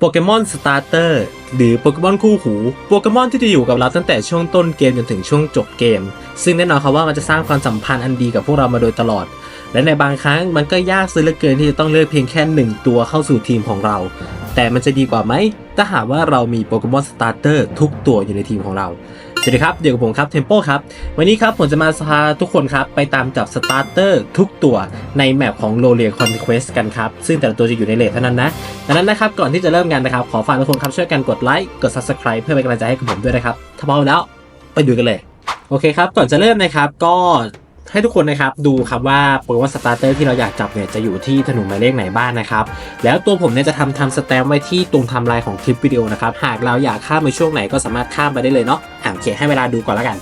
โปเกมอนสตาร์เตอร์หรือโปเกมอนคู่หู โปเกมอนที่จะอยู่กับเราตั้งแต่ช่วงต้นเกมจนถึงช่วงจบเกม ซึ่งแน่นอนครับว่ามันจะสร้างความสัมพันธ์อันดีกับพวกเรามาโดยตลอด และในบางครั้งมันก็ยากซะเหลือเกินที่จะต้องเลือกเพียงแค่หนึ่งตัวเข้าสู่ทีมของเรา แต่มันจะดีกว่าไหมถ้าหากว่าเรามีโปเกมอนสตาร์เตอร์ทุกตัวอยู่ในทีมของเรา สวัสดีครับ เดี๋ยวกับผมครับเทมโปครับ วันนี้ครับผมจะมาพาทุกคนครับไปตามจับสตาร์เตอร์ทุกตัวในแมปของโ o เ i ียคอน q u e s t กันครับ ซึ่งแต่ละตัวจะอยู่ในเลทเท่านั้นนะดังนั้นนะครับ ก่อนที่จะเริ่มกันนะครับ ขอฝากทุกคนครับช่วยกันกดไลค์กด Subscribe เพื่อเป็นกำลังใจให้กับผมด้วยนะครับ ถ้าพร้อมแล้วไปดูกันเลย โอเคครับ ก่อนจะเริ่มนะครับก็ให้ทุกคนนะครับดูครับว่าโปเกมอนสตาร์เตอร์ที่เราอยากจับเนี่ยจะอยู่ที่ถนนหมายเลขไหนบ้างนะครับ แล้วตัวผมเนี่ยจะทำทำสแตมป์ไว้ที่ตรงทำลายของคลิปวิดีโอนะครับหากเราอยากข้ามไปช่วงไหนก็สามารถข้ามไปได้เลยเนาะ โอเคให้เวลาดูก่อนแล้วกัน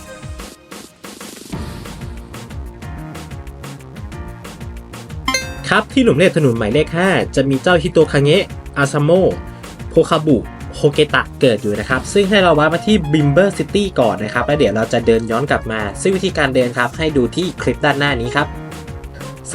ครับที่หลุมเลขถนนหมายเลข 5 จะมีเจ้าฮิโตคาเงะอาซาโมโพคาบุโฮเกตะเกิดอยู่นะครับ ซึ่งให้เราวัดมาที่บิมเบอร์ซิตี้ก่อนนะครับ แล้วเดี๋ยวเราจะเดินย้อนกลับมา ซึ่งวิธีการเดินครับให้ดูที่คลิปด้านหน้านี้ครับ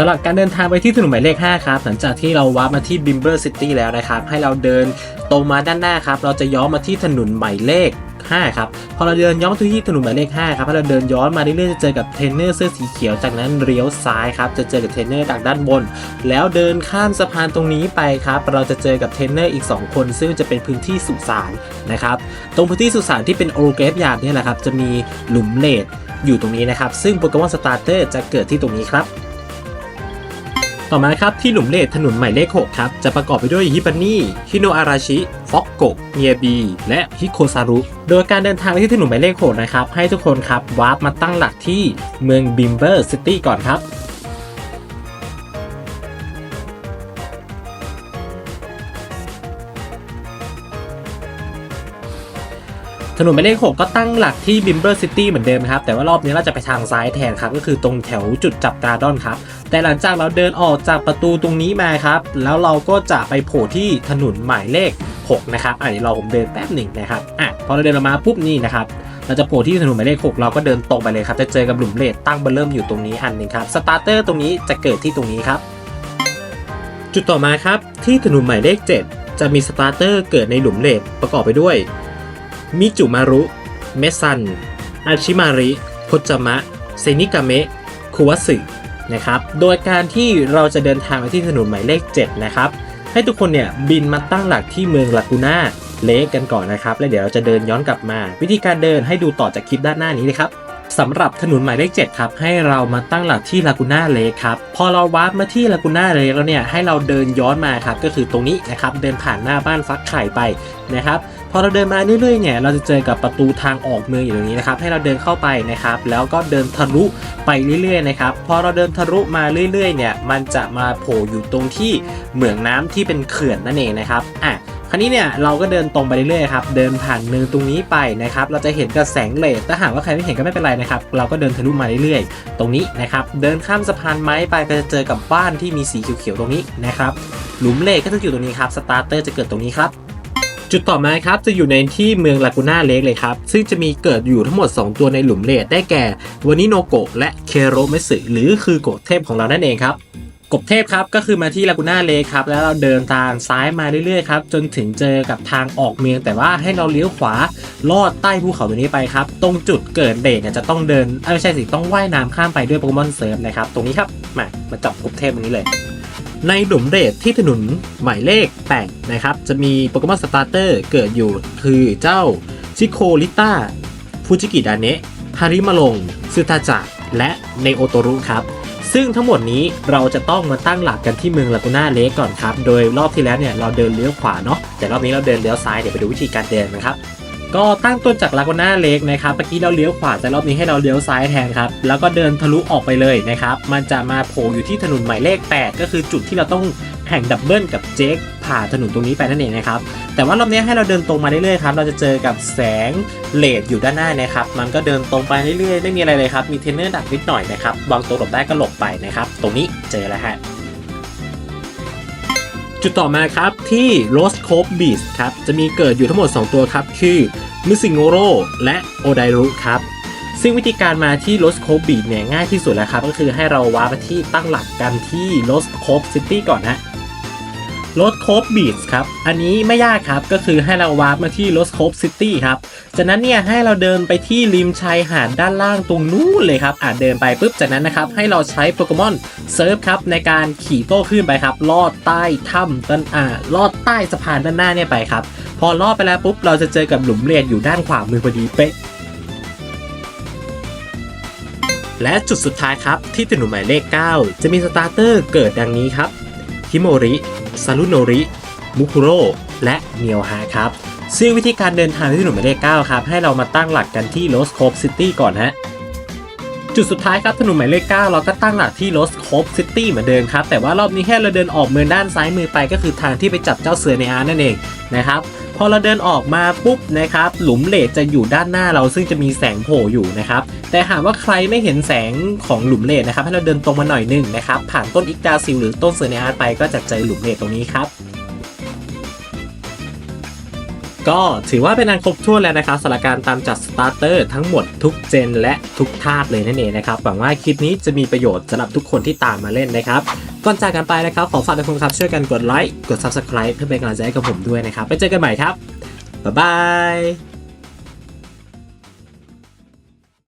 สำหรับการเดินทางไปที่ถนนหมายเลข 5 ครับ หลังจากที่เราวัดมาที่บิมเบอร์ซิตี้แล้วนะครับ ให้เราเดินตรงมาด้านหน้าครับ เราจะย้อนมาที่ถนนหมายเลข 5 ครับ พอเราเดินย้อนมาที่ถนนหมายเลข 5 ครับถ้าเราเดินย้อนมาเรื่อยๆจะเจอกับเทรนเนอร์เสื้อสีเขียว จากนั้นเลี้ยวซ้ายครับ จะเจอกับเทรนเนอร์ดักด้านบน แล้วเดินข้ามสะพานตรงนี้ไปครับ เราจะเจอกับเทรนเนอร์อีก 2 คน ซึ่งจะเป็นพื้นที่สุสานนะครับ ตรงพื้นที่สุสานที่เป็นโอโรเกฟยาร์ดเนี่ยแหละครับ จะมีหลุมเลดอยู่ตรงนี้นะครับ ซึ่งโปเกมอนสตาร์เตอร์จะเกิดที่ตรงนี้ครับ ต่อมาครับที่หลุมเลดถนนหมายเลข 6 ครับ จะประกอบไปด้วยฮิปานี่ฮิโนอาราชิฟอกโกเมียบี และฮิโคซารุ โดยการเดินทางไปที่ถนนหมายเลข 6 นะครับ ให้ทุกคนครับวาร์ปมาตั้งหลักที่เมืองบิมเบอร์ซิตี้ก่อนครับถนนหมายเลข 6 ก็ตั้งหลักที่บิมเบอร์ซิตี้เหมือนเดิมครับ แต่ว่ารอบนี้เราจะไปทางซ้ายแทนครับ ก็คือตรงแถวจุดจับกาดอนครับ แต่หลังจากเราเดินออกจากประตูตรงนี้มาครับ แล้วเราก็จะไปโผล่ที่ถนนหมายเลข 6 นะครับอะเดี๋ยวเราผมเดินแป๊บหนึ่งนะครับอะพอเราเดินออกมาปุ๊บนี่นะครับเราจะโผล่ที่ถนนหมายเลข 6 เราก็เดินตรงไปเลยครับ จะเจอกับหลุมเลดตั้งเบอร์เริ่มอยู่ตรงนี้อันหนึ่งครับ สตาร์เตอร์ตรงนี้จะเกิดที่ตรงนี้ครับ จุดต่อมาครับ ที่ถนนหมายเลข 7 จะมีสตาร์เตอร์เกิดในหลุมเลดประกอบไปด้วย มิจุมารุ เมซัน อาชิมาริพจมะ เซนิกาเมะ คุวัสึ นะครับ โดยการที่เราจะเดินทางไปที่ถนนหมายเลข 7 นะครับ ให้ทุกคนเนี่ยบินมาตั้งหลักที่เมืองลากูน่าเลกกันก่อนนะครับ แล้วเดี๋ยวเราจะเดินย้อนกลับมา วิธีการเดินให้ดูต่อจากคลิปด้านหน้านี้เลยครับ สำหรับถนนหมายเลข 7 ครับ ให้เรามาตั้งหลักที่ลากูน่าเลกครับ พอเราวาร์ปมาที่ลากูน่าเลกแล้วเนี่ย ให้เราเดินย้อนมาครับ ก็คือตรงนี้นะครับ เดินผ่านหน้าบ้านฟักไข่ไปนะครับ พอเราเดินมาเรื่อยๆเนี่ย เราจะเจอกับประตูทางออกเมืองอยู่ตรงนี้นะครับ ให้เราเดินเข้าไปนะครับ แล้วก็เดินทะลุไปเรื่อยๆนะครับ พอเราเดินทะลุมาเรื่อยๆเนี่ย มันจะมาโผล่อยู่ตรงที่เหมืองน้ำที่เป็นเขื่อนนั่นเองนะครับ อะ คราวนี้เนี่ยเราก็เดินตรงไปเรื่อยๆครับเดินผ่านเมืองตรงนี้ไปนะครับเราจะเห็นกับแสงเลดถ้าหากว่าใครไม่เห็นก็ไม่เป็นไรนะครับเราก็เดินทะลุมาเรื่อยๆ ตรงนี้นะครับเดินข้ามสะพานไม้ไปก็จะเจอกับบ้านที่มีสีเขียวๆตรงนี้นะครับหลุมเลขก็จะอยู่ตรงนี้ครับสตาร์เตอร์จะเกิดตรงนี้ครับจุดต่อมาครับจะอยู่ในที่เมืองลากูน่าเลกเลยครับ ซึ่งจะมีเกิดอยู่ทั้งหมด 2 ตัวในหลุมเลดได้แก่วานิโนโกะและเคโรเมสึหรือคือโกะเทพของเรานั่นเองครับ กบเทพครับก็คือมาที่ลากูน่าเลครับแล้วเราเดินทางซ้ายมาเรื่อยๆครับจนถึงเจอกับทางออกเมือง แต่ว่าให้เราเลี้ยวขวาลอดใต้ภูเขาตัวนี้ไปครับ ตรงจุดเกิดเดทเนี่ยจะต้องเดินไม่ใช่สิต้องว่ายน้ำข้ามไปด้วยโปเกมอนเซิร์ฟนะครับตรงนี้ครับมามาจับกบเทพตรงนี้เลย ในหลุมเรดที่ถนนหมายเลข8นะครับจะมีโปเกมอนสตาร์เตอร์เกิดอยู่คือเจ้าชิโคลิต้าฟูจิกิดาเนะฮาริมาลงซึตาจะและเนโอโตรุครับ ซึ่งทั้งหมดนี้เราจะต้องมาตั้งหลักกันที่เมืองลากูน่าเลกก่อนครับ โดยรอบที่แล้วเนี่ยเราเดินเลี้ยวขวาเนาะ แต่รอบนี้เราเดินเลี้ยวซ้าย เดี๋ยวไปดูวิธีการเดินนะครับ ก็ตั้งต้นจากลากูน่าเล็กนะครับ เมื่อกี้เราเลี้ยวขวา แต่รอบนี้ให้เราเลี้ยวซ้ายแทนครับ แล้วก็เดินทะลุออกไปเลยนะครับ มันจะมาโผล่อยู่ที่ถนนหมายเลข 8 ก็คือจุดที่เราต้อง แข่งดับเบิลกับเจคผ่าถนนตรงนี้ไปนั่นเองนะครับ แต่ว่ารอบนี้ให้เราเดินตรงมาเรื่อยๆครับ เราจะเจอกับแสงเลดอยู่ด้านหน้านะครับ มันก็เดินตรงไปเรื่อยๆ ไม่มีอะไรเลยครับ มีเทนเนอร์ดักนิดหน่อยนะครับ วางตัวหลบได้ก็หลบไปนะครับ ตรงนี้เจอแล้วฮะจุดต่อมาครับที่ Rose Cove Beach ครับจะมีเกิดอยู่ทั้งหมด 2 ตัวครับ คือมิซิงโงโรและโอไดรุครับ ซึ่งวิธีการมาที่ Rose Cove Beach เนี่ยง่ายที่สุดแล้วครับ ก็คือให้เราว้าร์ปไปที่ตั้งหลักกันที่ Rose Cove City ก่อนนะ รถโคบบีชครับ อันนี้ไม่ยากครับ ก็คือให้เราวาร์ปมาที่รถโคบซิตี้ครับ จากนั้นเนี่ยให้เราเดินไปที่ริมชายหาดด้านล่างตรงนู้นเลยครับ อ่าเดินไปปุ๊บ จากนั้นนะครับ ให้เราใช้โปเกมอนเซิร์ฟครับ ในการขี่โต้ขึ้นไปครับ ลอดใต้ถ้ำด้านอ่าลอดใต้สะพานด้านหน้าเนี่ยไปครับ พอลอดไปแล้วปุ๊บ เราจะเจอกับหลุมเรียนอยู่ด้านขวามือพอดีเป๊ะและจุดสุดท้ายครับที่ถนนหมายเลข 9 จะมีสตาร์เตอร์เกิดดังนี้ครับฮิโมริ ซารุโนริ มุคุโร่และเนียวฮาครับซึ่งวิธีการเดินทางที่หนุ่มหมายเลข9ครับ ให้เรามาตั้งหลักกันที่โรสโคปซิตี้ก่อนฮะจุดสุดท้ายครับถนนหมายเลข9เราก็ตั้งหลักที่โรสโคปซิตี้เหมือนเดิมครับ แต่ว่ารอบนี้แค่เราเดินออกเมืองด้านซ้ายมือไปก็คือทางที่ไปจับเจ้าเสือในอาร์นั่นเองนะครับ พอเราเดินออกมาปุ๊บนะครับ หลุมเลดจะอยู่ด้านหน้าเราซึ่งจะมีแสงโผล่อยู่นะครับ แต่หากว่าใครไม่เห็นแสงของหลุมเลดนะครับ ให้เราเดินตรงมาหน่อยหนึงนะครับ ผ่านต้นอิกดาซิลหรือต้นเซเนอาร์ไปก็จะเจอหลุมเลดตรงนี้ครับก็ถือว่าเป็นอันครบถ้วนแล้วนะครับสำหรับการตามจัดสตาร์เตอร์ทั้งหมดทุกเจนและทุกธาตุเลยนั่นเองนะครับหวังว่าคลิปนี้จะมีประโยชน์สำหรับทุกคนที่ตามมาเล่นนะครับ ก่อนจากกันไปนะครับ ขอฝากทุกคนครับช่วยกันกดไลค์กด Subscribe เพื่อเป็นกำลังใจให้กับผมด้วยนะครับ ไปเจอกันใหม่ครับบ๊ายบาย